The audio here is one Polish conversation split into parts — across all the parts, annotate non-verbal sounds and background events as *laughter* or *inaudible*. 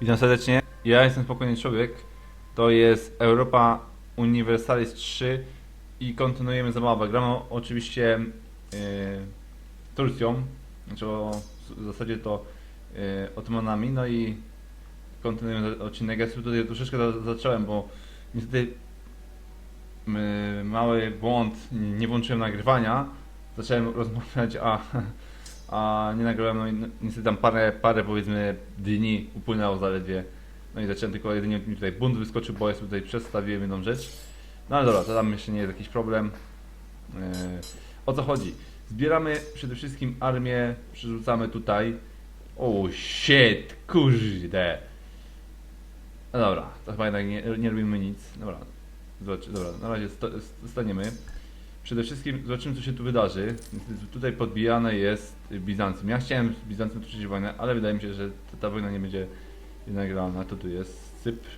Witam serdecznie. Ja jestem spokojny człowiek. To jest Europa Universalis 3 i kontynuujemy zabawę. Gramy oczywiście yy, Turcją, znaczy w zasadzie to yy, Ottomanami, no i kontynuujemy odcinek. Ja sobie tutaj troszeczkę za, zacząłem, bo niestety yy, mały błąd, nie włączyłem nagrywania. Zacząłem rozmawiać, a *laughs* a nie nagrałem, no i niestety tam parę, parę powiedzmy dni upłynęło zaledwie. No i zacząłem tylko jedynie mi tutaj bunt wyskoczył, bo ja sobie tutaj przedstawiłem jedną rzecz. No ale dobra, to tam jeszcze nie jest jakiś problem. Yy, o co chodzi? Zbieramy przede wszystkim armię, przerzucamy tutaj. O shit, kurde. No dobra, to chyba jednak nie, nie robimy nic. Dobra, zobacz, dobra, na razie sto, staniemy. Przede wszystkim zobaczymy, co się tu wydarzy. Tutaj podbijane jest Bizancjum. Ja chciałem z Bizancjum toczyć wojnę, ale wydaje mi się, że ta, ta wojna nie będzie jednak realna. To tu jest Cypr.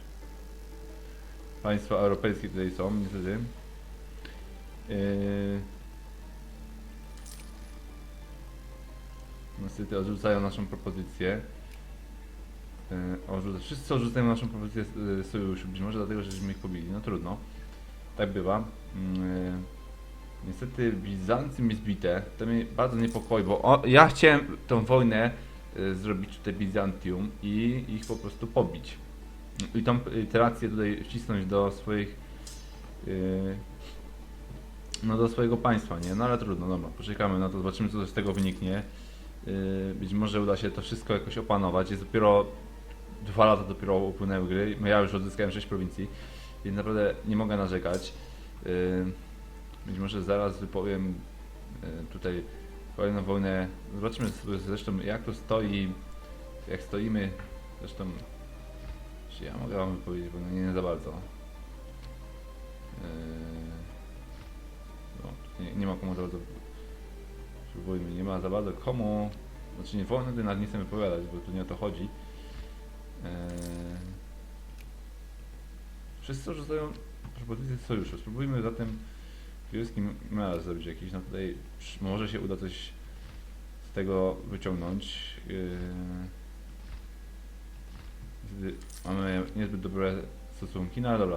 Państwa europejskie tutaj są, niestety. Yy... Niestety odrzucają naszą propozycję. Yy, odrzuca, wszyscy odrzucają naszą propozycję yy, sojuszu, być może dlatego, żeśmy ich pobili. No trudno. Tak bywa. Yy... Niestety Bizancjum jest bite. To mnie bardzo niepokoi, bo o, ja chciałem tą wojnę y, zrobić tutaj Bizantium i ich po prostu pobić. I tą iterację tutaj wcisnąć do swoich y, no do swojego państwa, nie? No ale trudno, dobra, poczekamy na to, zobaczymy co z tego wyniknie. Y, być może uda się to wszystko jakoś opanować. Jest dopiero dwa lata dopiero upłynęły gry. Ja już odzyskałem 6 prowincji, więc naprawdę nie mogę narzekać. Być może zaraz wypowiem e, tutaj kolejną wojnę. Zobaczymy zresztą jak to stoi, jak stoimy. Zresztą, czy ja mogę wam wypowiedzieć, bo nie, nie za bardzo. No, nie, nie ma komu za bardzo. Spróbujmy, nie ma za bardzo komu. Znaczy nie wolno tutaj nad chcę wypowiadać, bo tu nie o to chodzi. Wszyscy rzucają propozycje sojuszu. Spróbujmy zatem Królewski miał zrobić jakiś, no tutaj może się uda coś z tego wyciągnąć. Yy, mamy niezbyt dobre stosunki, no ale dobra.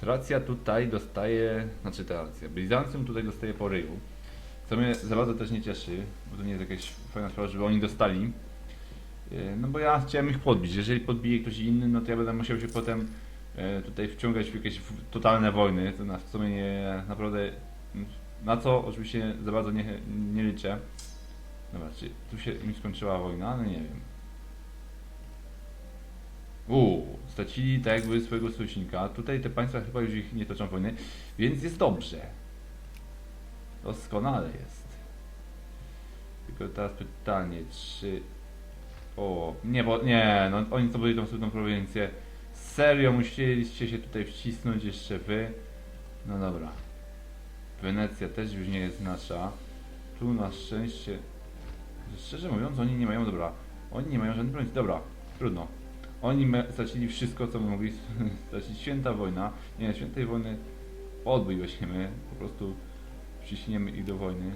Tracja tutaj dostaje, znaczy Tracja, Bizancjum tutaj dostaje po ryju. Co mnie za bardzo też nie cieszy, bo to nie jest jakaś fajna sprawa, żeby oni dostali. Yy, no bo ja chciałem ich podbić. Jeżeli podbije ktoś inny, no to ja będę musiał się potem tutaj wciągać w jakieś totalne wojny, to w sumie nie, naprawdę, na co oczywiście za bardzo nie, nie liczę. Dobra, czy tu się im skończyła wojna? No nie wiem. Uuu, stracili tak jakby swojego sojusznika. Tutaj te państwa chyba już ich nie toczą wojny, więc jest dobrze. Doskonale jest. Tylko teraz pytanie, czy... O, nie, bo nie, no oni to byli tą tą prowincję. Serio, musieliście się tutaj wcisnąć jeszcze wy. No dobra. Wenecja też już nie jest nasza. Tu na szczęście... Szczerze mówiąc, oni nie mają, dobra. Oni nie mają żadnej prowincji. Dobra, trudno. Oni stracili wszystko, co mogli *laughs* stracić. Święta wojna. Nie, świętej wojny odbój weźmiemy. Po prostu wciśniemy ich do wojny.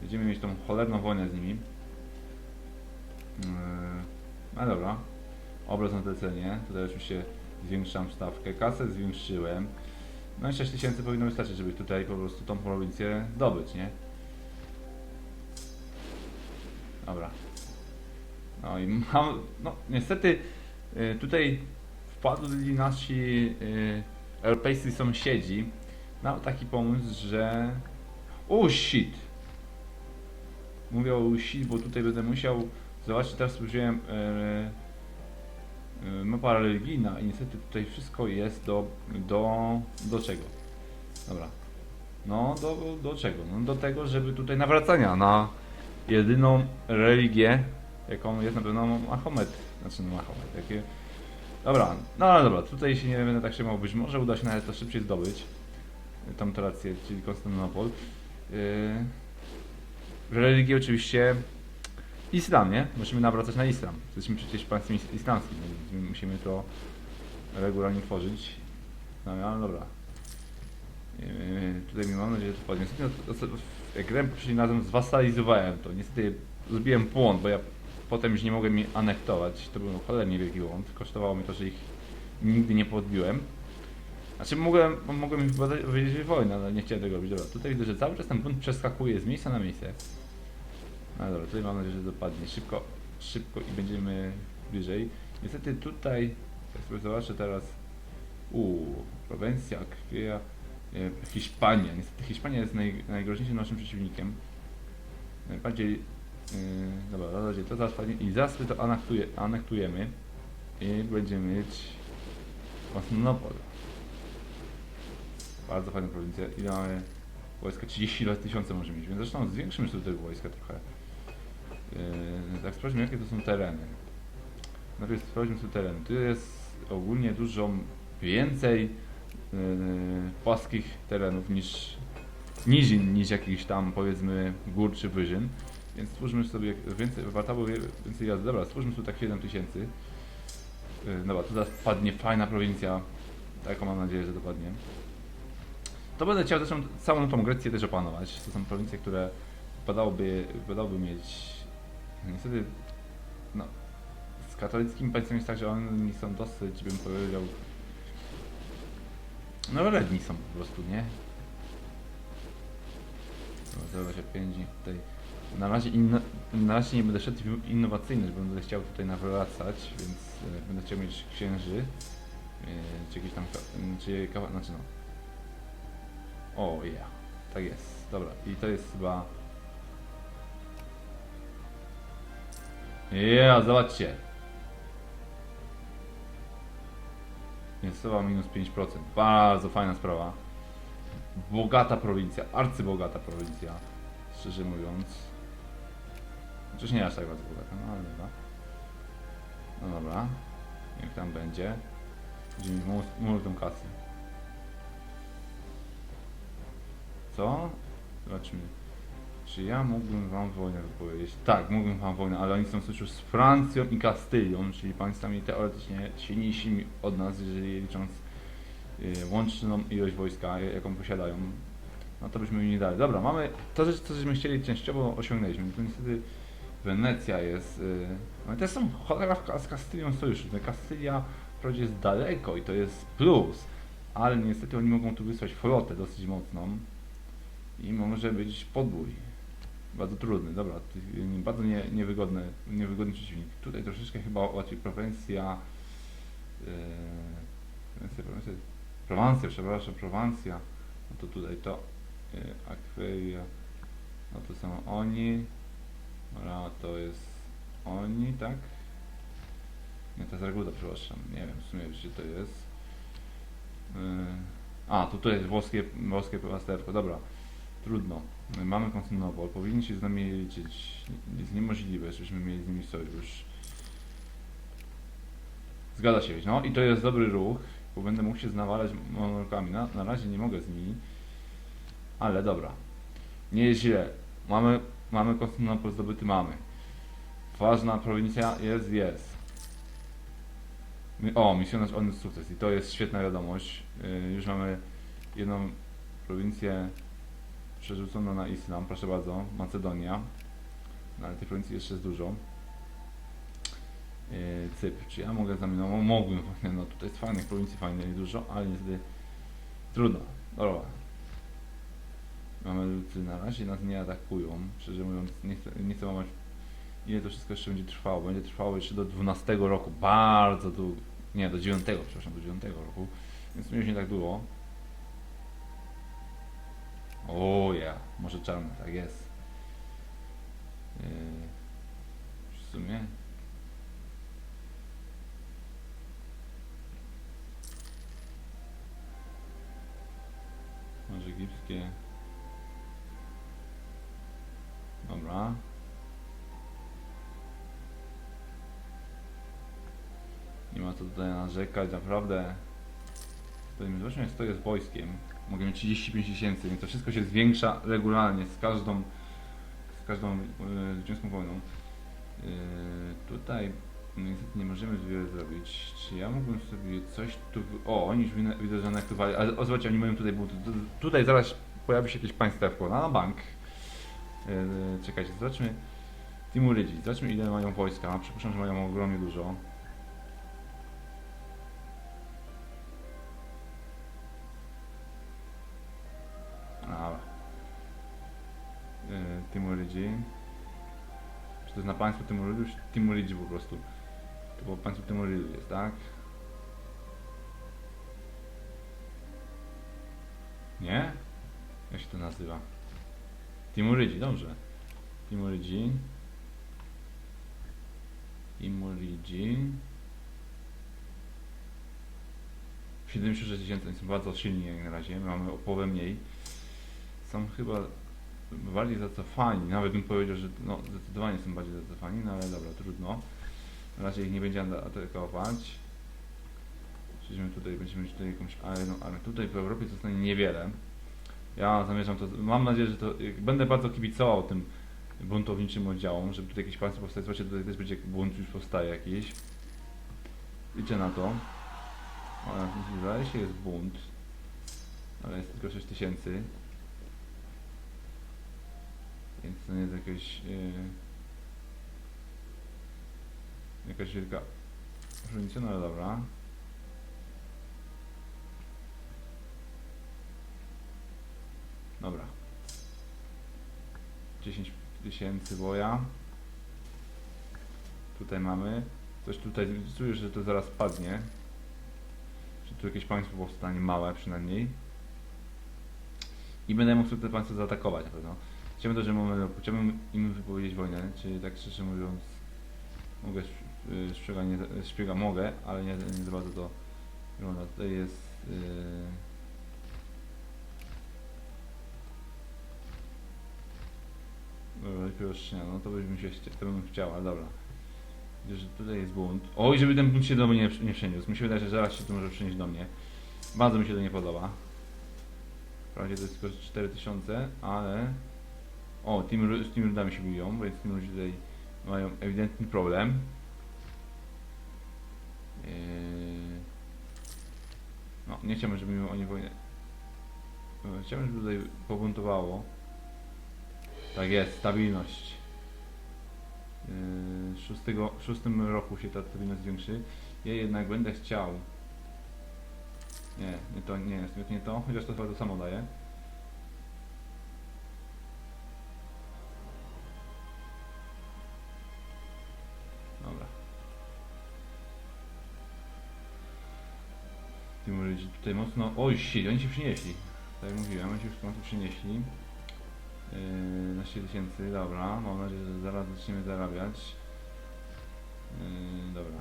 Będziemy mieć tą cholerną wojnę z nimi. Yy, no dobra. Obraz na zlecenie. Tutaj oczywiście zwiększam stawkę. Kasę zwiększyłem. No i 6 tysięcy powinno wystarczyć, żeby tutaj po prostu tą prowincję zdobyć, nie? Dobra. No i mam, no niestety y, tutaj wpadli nasi y, europejscy sąsiedzi na taki pomysł, że oh shit mówię o shit, bo tutaj będę musiał zobaczyć, teraz y, y, mapa religijna i niestety tutaj wszystko jest do, do, do czego? Dobra. No, do, do czego? No, do tego, żeby tutaj nawracania na jedyną religię, jaką jest na pewno Mahomet. Znaczy, no Mahomet, jakie... Dobra, no ale dobra, tutaj się nie będę tak trzymał, być może uda się nawet to szybciej zdobyć. y, Tą rację, czyli Konstantynopol. Yy... Religię oczywiście islam, nie? Musimy nawracać na islam. Jesteśmy przecież państwem is- islamskim, więc musimy to regularnie tworzyć. No ale dobra. Tutaj mi mam nadzieję, że to wpadnie. Jak grałem poprzednim razem zwasalizowałem to. Niestety zrobiłem błąd, bo ja potem już nie mogłem mi anektować. To był cholernie wielki błąd. Kosztowało mi to, że ich nigdy nie podbiłem. Znaczy mogłem, mogłem wypowiedzieć wojnę, ale nie chciałem tego robić. Dobra, tutaj widzę, że cały czas ten bunt przeskakuje z miejsca na miejsce. No dobra, tutaj mam nadzieję, że dopadnie szybko, szybko i będziemy bliżej. Niestety tutaj, jak sobie zobaczę teraz, uuu, Prowencja, Kwia, e, Hiszpania. Niestety Hiszpania jest naj, najgroźniejszym naszym przeciwnikiem. Najbardziej, yy, dobra, na razie to zaraz padnie i sobie to anektuje, anektujemy i będziemy mieć Konstantynopol. Bardzo fajna prowincja. Ile mamy wojska? 30 lat tysiące może mieć, więc zresztą zwiększymy sobie tego wojska trochę. Yy, tak, sprawdźmy jakie to są tereny. Najpierw sprawdźmy sobie tereny. Tu jest ogólnie dużo więcej yy, płaskich terenów niż nizin, niż jakichś tam powiedzmy gór czy wyżyn. Więc stwórzmy sobie więcej, warto więcej jazdy. Dobra, stwórzmy sobie tak 7 tysięcy. Yy, Dobra, tu zaraz padnie fajna prowincja. Taką mam nadzieję, że dopadnie. To będę chciał zresztą całą tą Grecję też opanować. To są prowincje, które wypadałoby, wypadałoby mieć. No Niestety, no, z katolickimi państwem jest tak, że oni są dosyć, bym powiedział, no redni są po prostu, nie? Dobra, Zero się pędzi tutaj. Na razie, inno, na razie nie będę szedł w innowacyjność, bo będę chciał tutaj nawracać, więc e, będę chciał mieć księży. E, czy jakiś tam, czy kawa, znaczy no. O, ja. Tak jest. Dobra. I to jest chyba... Ja, zobaczcie. Miejscowa minus 5%. Bardzo fajna sprawa. Bogata prowincja. Arcybogata prowincja. Szczerze mówiąc. Chociaż nie aż tak bardzo bogata, no ale dobra. No dobra. Niech tam będzie. Będziemy mieć mu- multum kasy. Co? Zobaczmy. Czy ja mógłbym wam wojnę wypowiedzieć? Tak, mógłbym wam wojnę, ale oni są w sojuszu z Francją i Kastylią, czyli państwami teoretycznie silniejszymi od nas, jeżeli licząc y, łączną ilość wojska, jaką posiadają. No to byśmy im nie dali. Dobra, mamy to, że co żeśmy chcieli częściowo osiągnęliśmy. To niestety Wenecja jest. Y, no i też są cholera z Kastylią sojuszu. Kastylia wprawdzie jest daleko i to jest plus, ale niestety oni mogą tu wysłać flotę dosyć mocną i może być podbój. Bardzo trudny, dobra, bardzo nie, niewygodny, niewygodny przeciwnik. Tutaj troszeczkę chyba łatwiej Prowencja, yy, Prowencja, Prowencja, przepraszam, Prowancja, no to tutaj to, yy, no to są oni, dobra, to jest oni, tak? Nie, to jest Raguda, przepraszam, nie wiem w sumie gdzie to jest. Yy, a, tutaj jest włoskie, włoskie pasterstwo, dobra. Trudno. Mamy Konstantynopol, powinni się z nami liczyć. Jest niemożliwe, żebyśmy mieli z nimi sojusz. Zgadza się, no i to jest dobry ruch, bo będę mógł się znawalać monarchami. Na, na razie nie mogę z nimi, ale dobra. Nie jest źle. Mamy, mamy Konstantynopol zdobyty, mamy. Ważna prowincja jest, jest. O, misjonarz odniósł sukces i to jest świetna wiadomość. Yy, już mamy jedną prowincję przerzucono na islam, proszę bardzo, Macedonia. No ale tej prowincji jeszcze jest dużo. Yy, Cypr, czy ja mogę zamienić? No właśnie, no tutaj jest fajnych prowincji, fajnych dużo, ale niestety trudno. Dobra. Mamy na razie nas nie atakują, szczerze mówiąc, nie chcę, nie chcę ile to wszystko jeszcze będzie trwało. Będzie trwało jeszcze do 12 roku, bardzo długo. Nie, do 9, przepraszam, do 9 roku, więc już nie tak długo. Może czarny, tak jest. Yy, w sumie. Może egipskie. Dobra. Nie ma co tutaj narzekać, naprawdę. Zobaczmy jak to jest wojskiem. Mogę mieć 35 tysięcy, więc to wszystko się zwiększa regularnie z każdą z każdą yy, zwycięską wojną. Yy, tutaj niestety nie możemy wiele zrobić. Czy ja mógłbym sobie coś tu... O, oni już widzę, że anektowali, ale o, zobaczcie, oni mają tutaj... Tu- tutaj zaraz pojawi się jakieś państewko na bank. Yy, czekajcie, zobaczmy. Timurydzi. Zobaczmy ile mają wojska. Przypuszczam, że mają ogromnie dużo. Timurydzi. Czy to jest na państwo Timurydów? czy Timurydzi po prostu. To było państwo Timurydów jest, tak? Nie? Jak się to nazywa? Timurydzi, dobrze. Timurydzi. Timurydzi. 76 tysięcy, są bardzo silni jak na razie, mamy o połowę mniej. Są chyba bardziej zacofani, nawet bym powiedział, że no, zdecydowanie są bardziej zacofani, no ale dobra, trudno. Razie ich nie będziemy atakować. Czyżby tutaj będziemy mieć tutaj jakąś armię, armię. Tutaj w Europie zostanie niewiele. Ja zamierzam to, mam nadzieję, że to, będę bardzo kibicował tym buntowniczym oddziałom, żeby tutaj jakieś państwo powstaje. Zobaczcie, tutaj też będzie bunt już powstaje jakiś. Liczę na to. O, wydaje się jest bunt. Ale jest tylko 6 Więc to nie jest jakieś... Yy, jakaś wielka różnica, no ale dobra. Dobra. 10 tysięcy boja. Tutaj mamy. Coś tutaj, czuję, że to zaraz padnie. Że tu jakieś państwo powstanie, małe przynajmniej. I będę mógł te państwo zaatakować na pewno. Chciałbym to, że mamy, chciałbym im wypowiedzieć wojnę, czyli tak szczerze mówiąc, mogę y, szpiega, nie, szpiega mogę, ale nie, nie za bardzo to wygląda. Tutaj jest... Yy, Dobra, śniada, no to byśmy się to bym chciał, ale dobra. Widzę, że tutaj jest bunt. Oj, żeby ten bunt się do mnie nie, nie przeniósł. Mi się wydaje, że zaraz się to może przenieść do mnie. Bardzo mi się to nie podoba. Wprawdzie to jest tylko 4000, ale... O, Team, z Team Rudami się biją, więc Team Rudzi tutaj mają ewidentny problem. Yy... No, nie chciałbym, żeby mieli oni wojnę. Yy, Chciałbym, żeby tutaj pobuntowało. Tak jest, stabilność. Yy, szóstego, w szóstym roku się ta stabilność zwiększy. Ja jednak będę chciał. Nie, nie to, nie jest nie to, chociaż to chyba to samo daje. Tutaj mocno. Oj, shit, oni się przynieśli. Tak jak mówiłem, oni się już mocno przynieśli. Yy, na 7 tysięcy, dobra. Mam nadzieję, że zaraz zaczniemy zarabiać. Yy, dobra.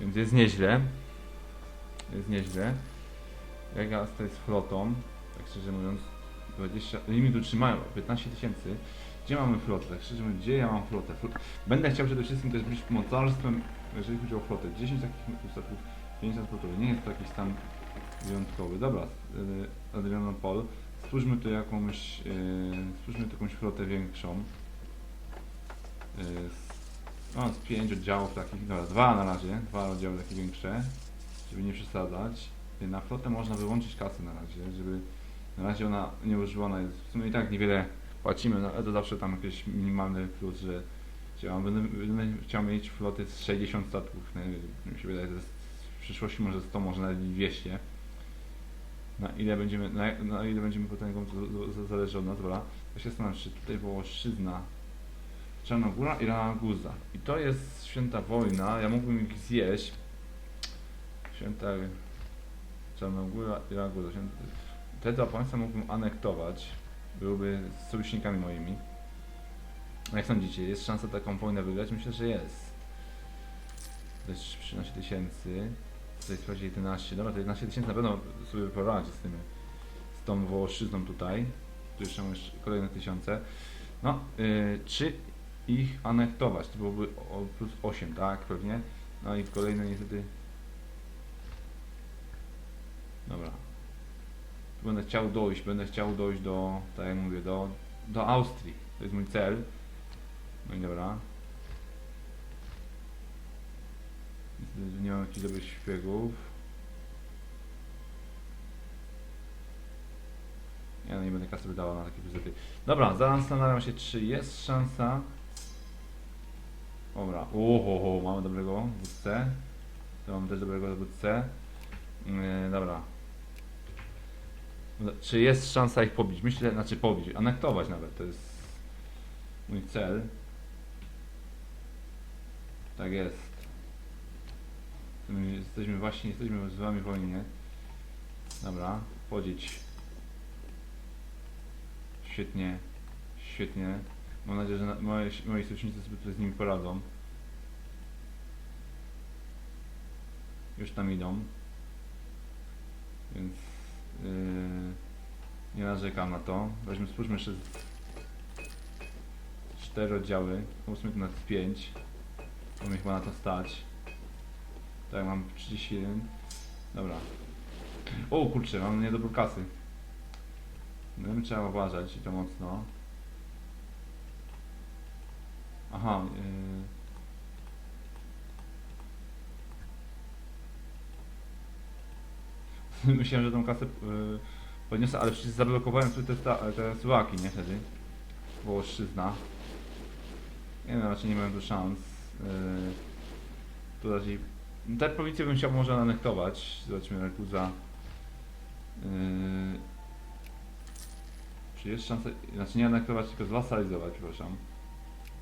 Więc jest nieźle. Jest nieźle. Ja tutaj z flotą, tak szczerze mówiąc, 20, limitu trzymają 15 tysięcy. Gdzie mamy flotę? Tak szczerze mówiąc, gdzie ja mam flotę? Flot... Będę chciał przede wszystkim też być mocarstwem, jeżeli chodzi o flotę. 10 takich statków, 50 flotowych. Nie jest to jakiś stan wyjątkowy. Dobra, yy, Adrianopol. Stwórzmy tu jakąś, yy, stwórzmy tu jakąś flotę większą. No, z pięć oddziałów takich, dobra, dwa na razie, dwa oddziały takie większe, żeby nie przesadzać. Na flotę można wyłączyć kasę na razie, żeby na razie ona nieużywana jest. W sumie i tak niewiele płacimy, no ale to zawsze tam jakiś minimalny plus, że chciałam, będę, będę chciał mieć flotę z 60 statków, no, mi się wydaje, że w przyszłości może 100, może nawet 200. Na ile będziemy, na, na ile będziemy potęgą, to, to, zależy od nas, dobra. Ja się zastanawiam, czy tutaj Wołoszyzna, Czarnogóra i Raguza. I to jest święta wojna, ja mógłbym ich zjeść. Święta Czarnogóra i. Święta, te dwa państwa mógłbym anektować. Byłyby sojusznikami moimi. Jak sądzicie, jest szansa taką wojnę wygrać? Myślę, że jest. To jest 13 tysięcy. Tutaj sprawdzi 11. Dobra, to 11 tysięcy na pewno sobie poradzi z tym. Z tą Wołoszyzną tutaj. Tu jeszcze mam jeszcze kolejne tysiące. No, yy, czy ich anektować? To byłoby o, plus 8, tak? Pewnie. No i kolejne niestety. Dobra. Tu będę chciał dojść, będę chciał dojść do, tak jak mówię, do, do Austrii. To jest mój cel. No dobra. Nie mam jakichś dobrych szpiegów. Ja nie będę kasy wydała na takie wizyty. Dobra, zastanawiam się, czy jest szansa. Dobra, oho, mamy dobrego dowódcę. Tu mamy też dobrego dowódcę. Yy, dobra. Czy jest szansa ich pobić? Myślę, znaczy pobić, anektować nawet, to jest mój cel. Tak jest. My Jesteśmy właśnie, jesteśmy z wami w wojnie. Dobra, wchodzić. Świetnie, świetnie. Mam nadzieję, że na, moi, moi sojusznicy sobie z nimi poradzą. Już tam idą. Więc yy, nie narzekam na to. Weźmy, spójrzmy jeszcze cztery oddziały. Musimy tu na 5. Bo mnie chyba na to stać. Tak, mam 31. Dobra. O kurczę, mam niedobrą kasy. No bym trzeba uważać i to mocno. Aha. Yy... *laughs* Myślałem, że tą kasę yy, podniosę, ale przecież zablokowałem sobie te, te Słowaki, nie wtedy? Wołoszczyzna. Nie wiem, raczej nie miałem tu szans. Tu raczej... Te prowincje bym chciał może anektować. Zobaczmy, Rakuza. Yy, czy jest szansa, znaczy nie anektować, tylko zwasalizować, przepraszam.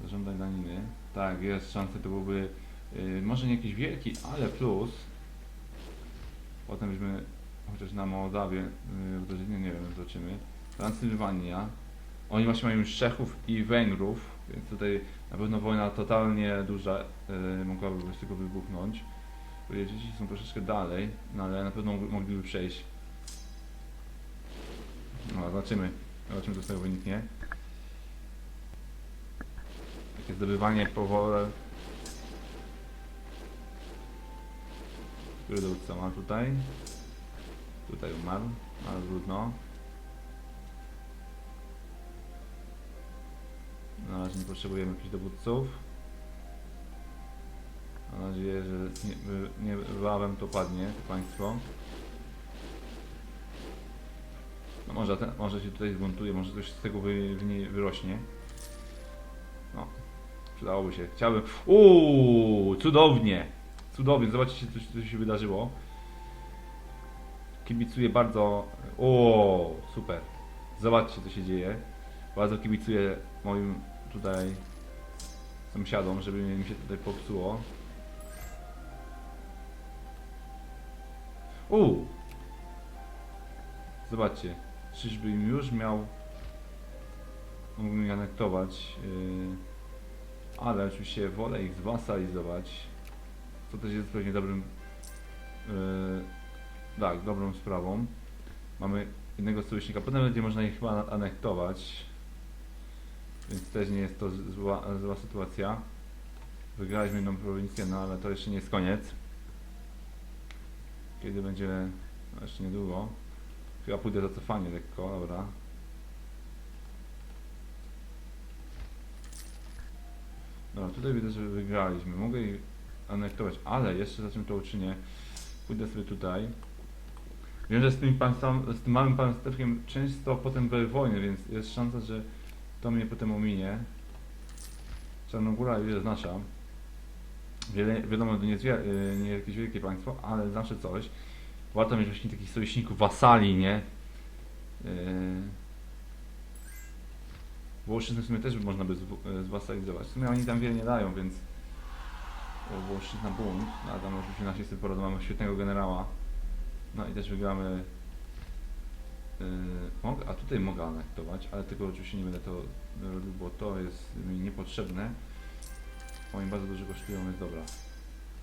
Zażądaj daniny. Tak, jest szansa, to byłby yy, może nie jakiś wielki, ale plus. Potem byśmy chociaż na Mołdawię uderzyli, nie, nie wiem, zobaczymy. Transylwania. Oni właśnie mają już Czechów i Węgrów, więc tutaj na pewno wojna totalnie duża yy, mogłaby z tego wybuchnąć. Dzieci są troszeczkę dalej, no ale na pewno mogliby przejść. No, zobaczymy. Zobaczymy, co z tego wyniknie. Takie zdobywanie powole. Który dowódca ma tutaj? Tutaj umarł, ale trudno. Na razie nie potrzebujemy jakichś dowódców. Mam nadzieję, że nie, niebawem to padnie, to państwo. No może, ten, może się tutaj zbuntuje, może coś z tego wy, wyrośnie. No, przydałoby się. Chciałbym... Uuu, cudownie! Cudownie, zobaczcie co, co się wydarzyło. Kibicuję bardzo... O, super. Zobaczcie co się dzieje. Bardzo kibicuję moim tutaj sąsiadom, żeby mi się tutaj popsuło. Uuu! Zobaczcie, czyżbym już miał mógłbym anektować, yy, ale oczywiście wolę ich zwasalizować, co też jest pewnie dobrym yy, tak, dobrą sprawą. Mamy jednego sojusznika, potem będzie można ich chyba anektować, więc też nie jest to zła, zła sytuacja. Wygraliśmy jedną prowincję, no ale to jeszcze nie jest koniec. Kiedy będzie, no jeszcze niedługo. Chyba pójdę za cofanie lekko, dobra. Dobra, tutaj widzę, że wygraliśmy. Mogę ich anektować, ale jeszcze za czym to uczynię. Pójdę sobie tutaj. Wiem, że z tym, państwem, z tym małym państwem często potem były wojny, więc jest szansa, że to mnie potem ominie. Czarnogóra już nasza. Wiele, wiadomo, to nie y, nie jakieś wielkie państwo, ale zawsze coś. Warto mieć właśnie takich sojuszników, wasali, nie? Yy... W sumie też można by zw- y, zwasalizować. W sumie oni tam wiele nie dają, więc... Włoszczyzna bunt, no, ale tam oczywiście nasi mamy świetnego generała. No i też wygramy... Mogę, a tutaj mogę anektować, ale tego oczywiście nie będę to robił, bo to jest mi niepotrzebne. Oni bardzo dużo kosztują, jest dobra.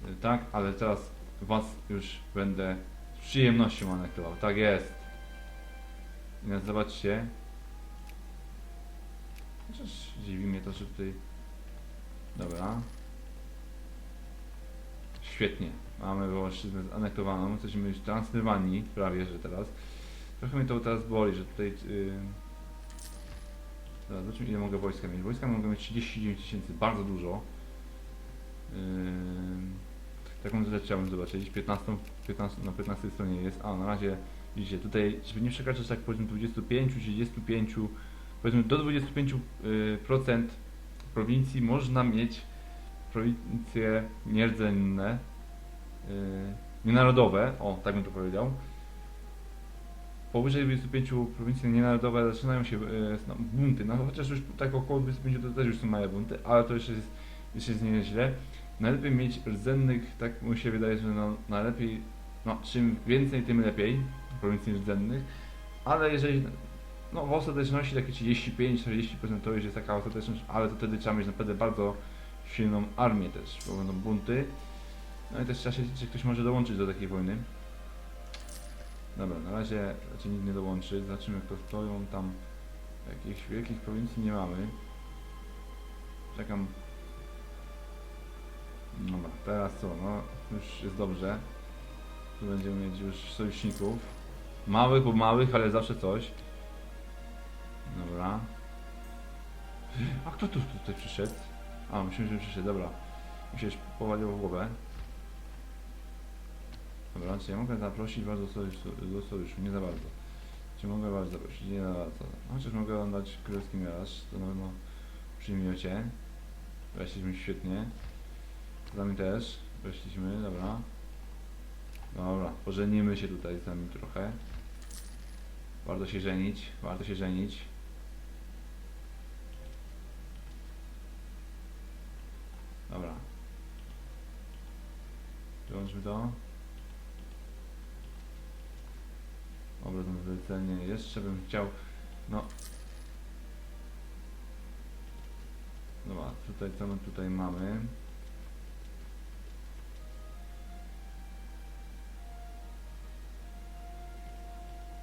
Yy, tak, ale teraz was już będę z przyjemnością anektował. Tak jest. I teraz zobaczcie. Chociaż dziwi mnie to, że tutaj... Dobra. Świetnie. Mamy Wołoszczyznę zanektowaną. Jesteśmy już w Transylwanii, prawie że teraz. Trochę mnie to teraz boli, że tutaj... Yy... Teraz zobaczmy ile mogę wojska mieć. Wojska mogę mieć 39 tysięcy, bardzo dużo. Yy... Taką rzecz chciałbym zobaczyć. 15, 15, na 15 stronie jest. A, na razie Widzicie, tutaj, żeby nie przekraczać tak powiedzmy 25, 35, powiedzmy do 25% y, procent prowincji można mieć prowincje nierdzenne, yy, nienarodowe, o tak bym to powiedział. Powyżej 25 prowincji nienarodowe zaczynają się yy, no, bunty, no chociaż już tak około 25 to też już są małe bunty, ale to jeszcze jest, jeszcze jest nieźle. Najlepiej mieć rdzennych, tak mi się wydaje, że no, najlepiej, no czym więcej tym lepiej prowincji rdzennych, ale jeżeli no w ostateczności takie 35-40% to już jest taka ostateczność, ale to wtedy trzeba mieć naprawdę bardzo silną armię też, bo będą bunty. No i też trzeba się czy ktoś może dołączyć do takiej wojny. Dobra, na razie raczej nikt nie dołączy. Zobaczymy kto stoją tam. Jakichś wielkich prowincji nie mamy. Czekam. Dobra, teraz co? No już jest dobrze. Tu będziemy mieć już sojuszników. Małych, bo małych, ale zawsze coś. Dobra. A kto tu tutaj przyszedł? A, myślałem, że przyszedł, dobra. Już powaliło w głowę. Dobra, czy ja mogę zaprosić was do sojuszu? Nie za bardzo. Czy mogę was zaprosić? Nie za bardzo. Chociaż mogę dać królewski miarz, to na pewno przyjmiecie. Weszliśmy świetnie. Z nami też. Weszliśmy, dobra. Dobra, pożenimy się tutaj z nami trochę. Warto się żenić, warto się żenić. Dobra. Wyłączmy to. Obraz zlecenie. Jeszcze bym chciał. No. Dobra, tutaj co my tutaj mamy?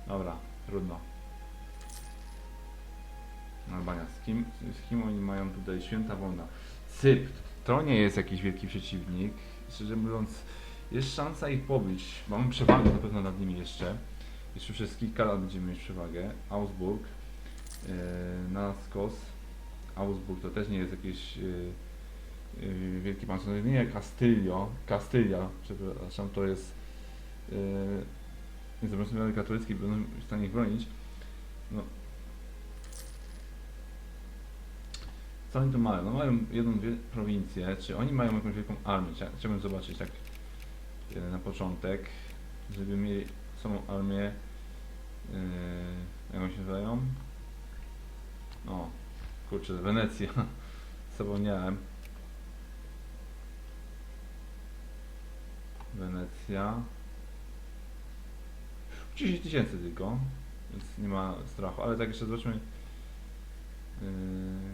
Dobra, trudno. Albania. Z kim, z kim oni mają tutaj święta wolna? Cypr. To nie jest jakiś wielki przeciwnik. Szczerze mówiąc, jest szansa ich pobić. Mamy przewagę na pewno nad nimi jeszcze. Jeszcze przez kilka lat będziemy mieć przewagę. Augsburg, yy, Naskos. Augsburg to też nie jest jakieś yy, yy, wielkie państwo. Nie jak Castylio. Castylia, przepraszam, to jest yy, niezależny katolicki, będą w stanie ich bronić. No. Co oni tu mają? No mają jedną wie- prowincję. Czy oni mają jakąś wielką armię? Chcia- Chciałbym zobaczyć tak e, na początek, żeby mieli samą armię. Yy, jak oni się nazywają? O, kurczę, Wenecja. *laughs* Zapomniałem. Wenecja. 10 tysięcy tylko, więc nie ma strachu, ale tak jeszcze zobaczmy. Yy,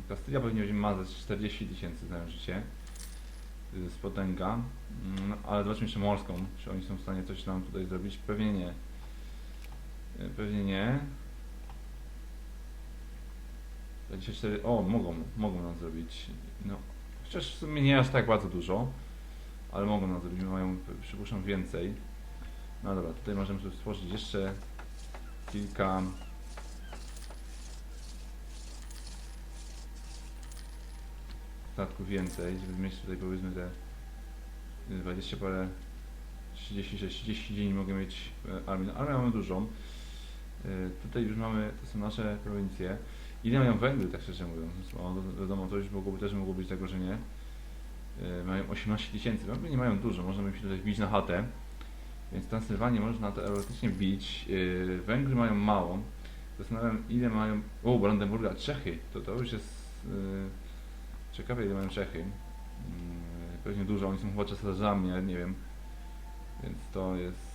Kastylia pewnie będzie ma ze 40 tysięcy na życie z potęga, no, ale zobaczmy jeszcze morską, czy oni są w stanie coś nam tutaj zrobić. Pewnie nie. Yy, Pewnie nie. 24, o, mogą, mogą nam zrobić. No, chociaż w sumie nie aż tak bardzo dużo, ale mogą nam zrobić, mają, przypuszczam, więcej. No dobra, tutaj możemy sobie stworzyć jeszcze kilka statków więcej, żeby mieć tutaj powiedzmy te 20 parę 36, 30 dzień mogę mieć e, armię. No, armię mamy dużą. E, Tutaj już mamy, to są nasze prowincje. Ile mają Węgry, tak szczerze mówiąc? Wiadomo, to już mogłoby, też mogło być zagrożenie. E, Mają 18 tysięcy, Węgry nie mają dużo, możemy się tutaj wbić na chatę. Więc Transylwanię można teoretycznie bić. Węgry mają mało. Zastanawiam ile mają. O, Brandenburga, Czechy. To to już jest. Ciekawe ile mają Czechy. Yy, pewnie dużo, oni są chyba cesarzami, ale nie wiem. Więc to jest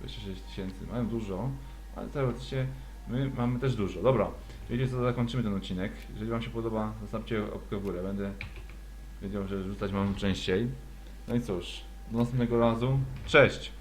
26 tysięcy. Mają dużo, ale teoretycznie my mamy też dużo. Dobra, wiecie co, zakończymy ten odcinek. Jeżeli Wam się podoba, zostawcie łapkę w górę. Będę wiedział, że rzucać mam częściej. No i cóż, do następnego razu. Cześć!